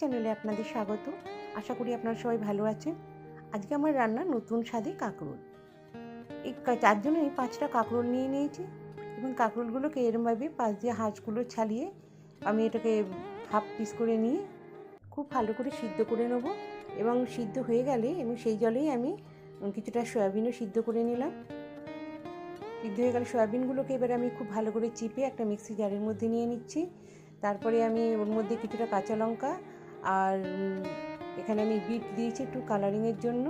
চ্যানেলে আপনাদের স্বাগত। আশা করি আপনারা সবাই ভালো আছেন। আজকে আমার রান্না নতুন স্বাদে কাঁকরোল। এই তার জন্য আমি পাঁচটা কাঁকরোল নিয়ে নিয়েছি এবং কাঁকরোলগুলোকে এরমভাবে পাশ দিয়ে হাঁসগুলো ছালিয়ে আমি এটাকে হাফ পিস করে নিয়ে খুব ভালো করে সিদ্ধ করে নেব এবং সিদ্ধ হয়ে গেলে এবং সেই জলেই আমি কিছুটা সয়াবিনও সিদ্ধ করে নিলাম। সিদ্ধ হয়ে গেলে সয়াবিনগুলোকে এবার আমি খুব ভালো করে চিপে একটা মিক্সি জারের মধ্যে নিয়ে নিচ্ছি। তারপরে আমি ওর মধ্যে কিছুটা কাঁচা লঙ্কা আর এখানে আমি বিট দিয়েছি একটু কালারিংয়ের জন্য।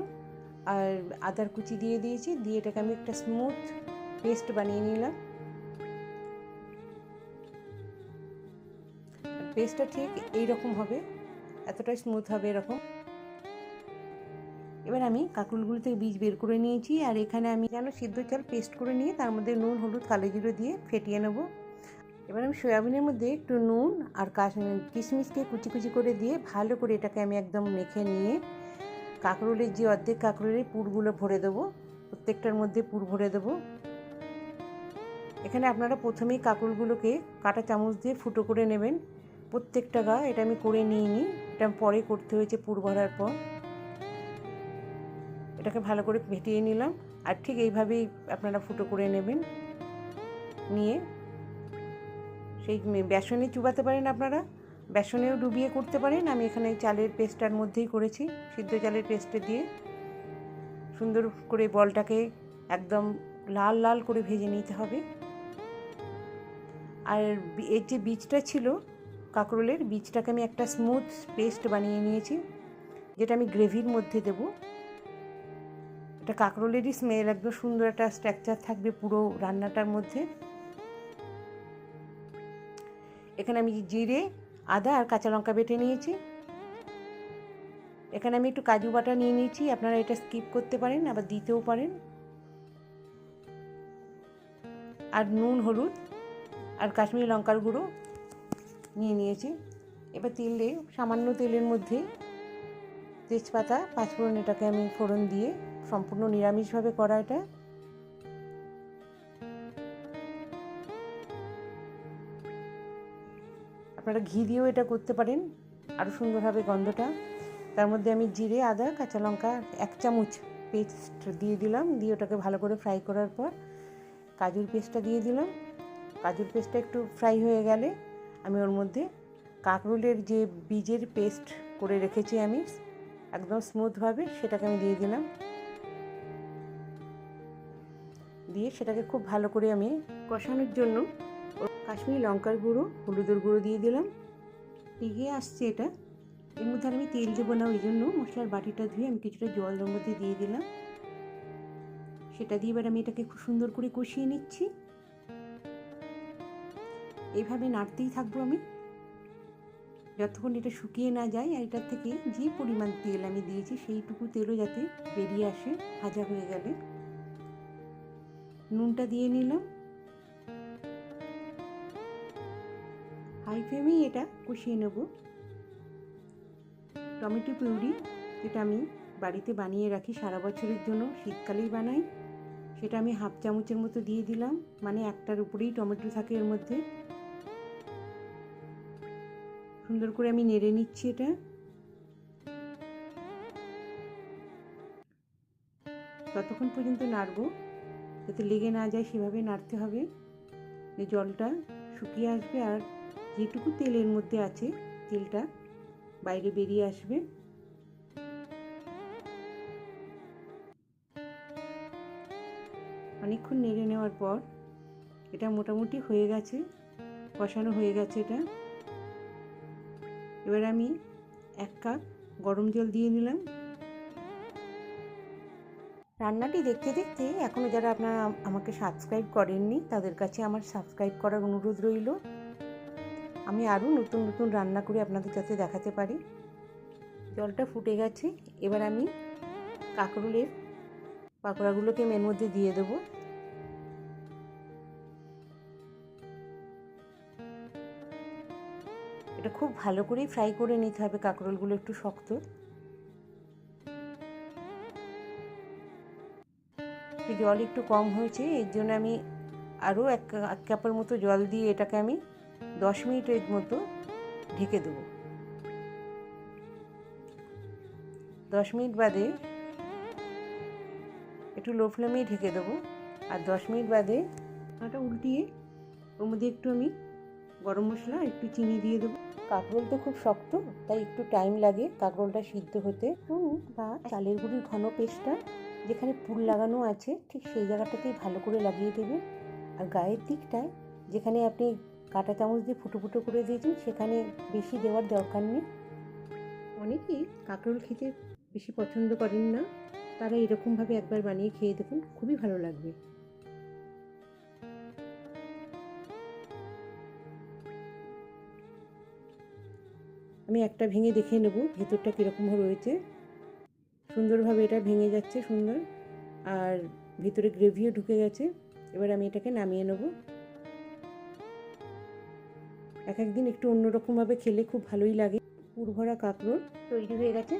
আর আদার কুচি দিয়ে দিয়েছি, দিয়ে এটাকে আমি একটা স্মুথ পেস্ট বানিয়ে নিলাম। পেস্টটা ঠিক এই রকম হবে, এতটাই স্মুথ হবে এরকম। এবার আমি কাঁকরুলগুলো থেকে বীজ বের করে নিয়েছি, আর এখানে আমি যেন সিদ্ধ চাল পেস্ট করে নিয়ে তার মধ্যে নুন, হলুদ, কালো জিরো দিয়ে ফেটিয়ে নেব। এবার আমি সয়াবিনের মধ্যে একটু নুন আর কাশ- কিশমিশকে কুচি কুচি করে দিয়ে ভালো করে এটাকে আমি একদম মেখে নিয়ে কাঁকরোলের যে অর্ধেক কাঁকরোলের পুরগুলো ভরে দেবো, প্রত্যেকটার মধ্যে পুর ভরে দেবো। এখানে আপনারা প্রথমেই কাঁকরোলগুলোকে কাঁটা চামচ দিয়ে ফুটো করে নেবেন। প্রত্যেকটা গা এটা আমি করে নিয়ে নিই এটা পরে করতে হয়েছে পুর ভরার পর। এটাকে ভালো করে ভেটিয়ে নিলাম আর ঠিক এইভাবেই আপনারা ফুটো করে নেবেন। নিয়ে সেই বেসনে চুবাতে পারেন আপনারা। বেসনেও ডুবিয়ে করতে পারেন। আমি এখানে চালের পেস্টটার মধ্যেই করেছি, সিদ্ধ চালের পেস্টে দিয়ে। সুন্দর করে বলটাকে একদম লাল লাল করে ভেজে নিতে হবে। আর এর যে বীজটা ছিল, কাঁকরোলের, বীজটাকে আমি একটা স্মুথ পেস্ট বানিয়ে নিয়েছি, যেটা আমি গ্রেভির মধ্যে দেবো। এটা কাঁকরোলেরই স্মেল একদম সুন্দর একটা স্ট্রাকচার থাকবে পুরো রান্নাটার মধ্যে। এখানে আমি জিরে, আদা আর কাঁচা লঙ্কা বেটে নিয়েছি। এখানে আমি একটু কাজু বাটা নিয়ে নিয়েছি। আপনারা এটা স্কিপ করতে পারেন, আবার দিতেও পারেন। আর নুন, হলুদ আর কাশ্মীরি লঙ্কার গুঁড়ো নিয়ে নিয়েছি। এবার তেলে সামান্য তেলের মধ্যে তেজপাতা, পাঁচফোড়ন এটাকে আমি ফোড়ন দিয়ে, সম্পূর্ণ নিরামিষভাবে করা এটা। আপনারা ঘি দিয়েও এটা করতে পারেন। আরও সুন্দর হবে গন্ধটা। তার মধ্যে আমি জিরে, আদা, কাঁচা লঙ্কা এক চামচ পেস্ট দিয়ে দিলাম। দিয়ে ওটাকে ভালো করে ফ্রাই করার পর কাজুর পেস্টটা দিয়ে দিলাম। কাজুর পেস্টটা একটু ফ্রাই হয়ে গেলে আমি ওর মধ্যে কাঁকরোলের যে বীজের পেস্ট করে রেখেছি আমি, একদম স্মুথভাবে সেটাকে আমি দিয়ে দিলাম। দিয়ে সেটাকে খুব ভালো করে আমি কষানোর জন্য কাশ্মীরি লঙ্কার গুঁড়ো, হলুদের গুঁড়ো দিয়ে দিলাম। টিকে আসছে এটা। এর মধ্যে আমি তেল দেবো না, ওই জন্য মশলার বাটিটা ধুয়ে আমি কিছুটা জল ওর মধ্যে দিয়ে দিলাম। সেটা দিয়ে এবার আমি এটাকে খুব সুন্দর করে কষিয়ে নিচ্ছি। এইভাবে নাড়তেই থাকব আমি। যতক্ষণ এটা শুকিয়ে না যায়, আর এটার থেকে যে পরিমাণ তেল আমি দিয়েছি, সেইটুকু তেলও যাতে বেরিয়ে আসে, ভাজা হয়ে গেলে। নুনটা দিয়ে নিলাম। হাই ফ্লেমেই এটা কষিয়ে নেব। টমেটো পিউরি, যেটা আমি বাড়িতে বানিয়ে রাখি সারা বছরের জন্য, শীতকালেই বানাই, সেটা আমি হাফ চামচের মতো দিয়ে দিলাম। মানে একটার উপরেই টমেটো থাকে এর মধ্যে। সুন্দর করে আমি নেড়ে নিচ্ছি এটা। ততক্ষণ পর্যন্ত নাড়বো। যাতে লেগে না যায়, সেভাবে নাড়তে হবে। যে জলটা শুকিয়ে আসবে আর যেটুকু তেলের মধ্যে আছে, তেলটা বাইরে বেরিয়ে আসবে। অনেকক্ষণ নেড়ে নেওয়ার পর এটা মোটামুটি হয়ে গেছে, কষানো হয়ে গেছে এটা। এবার আমি এক কাপ গরম জল দিয়ে নিলাম। রান্নাটি দেখতে দেখতে এখনও যারা আপনারা আমাকে সাবস্ক্রাইব করেননি, তাদের কাছে আমার সাবস্ক্রাইব করার অনুরোধ রইল। আমি আরও নতুন নতুন রান্না করে আপনাদের কাছে দেখাতে পারি। জলটা ফুটে গেছে। এবার আমি কাঁকরোলের পাকোড়াগুলোকে এর মধ্যে দিয়ে দেবো। এটা খুব ভালো করেই ফ্রাই করে নিতে হবে, কাঁকরোলগুলো একটু শক্ত। জল একটু কম হয়েছে, এর জন্য আমি আরও এক এক কাপের মতো জল দিয়ে এটাকে আমি দশ মিনিটের মতো ঢেকে দেবো। দশ মিনিট বাদে একটু লো ফ্লেমেই ঢেকে দেবো আর দশ মিনিট বাদে আটা উল্টিয়ে ওর মধ্যে একটু আমি গরম মশলা একটু চিনি দিয়ে দেবো। কাঁকরোল তো খুব শক্ত, তাই একটু টাইম লাগে কাঁকরোলটা সিদ্ধ হতে। বা চালের গুঁড়ির ঘন পেস্টটা যেখানে পুর লাগানো আছে, ঠিক সেই জায়গাটাতেই ভালো করে লাগিয়ে দেবেন আর গায়ের দিকটায় যেখানে আপনি কাঁটা চামচ দিয়ে ফুটো ফুটো করে দিয়েছেন সেখানে বেশি দেওয়ার দরকার নেই। অনেকেই কাঁকরোল খেতে বেশি পছন্দ করেন না। তারা এরকমভাবে একবার বানিয়ে খেয়ে দেখুন, খুবই ভালো লাগবে। আমি একটা ভেঙে দেখে নেব, ভেতরটা কীরকমভাবে রয়েছে। সুন্দরভাবে এটা ভেঙে যাচ্ছে সুন্দর, আর ভিতরে গ্রেভিও ঢুকে গেছে। এবার আমি এটাকে নামিয়ে নেব। এক একদিন একটু অন্যরকমভাবে খেলে খুব ভালোই লাগে। পুরভরা কাঁকরোল তৈরি হয়ে গেছে।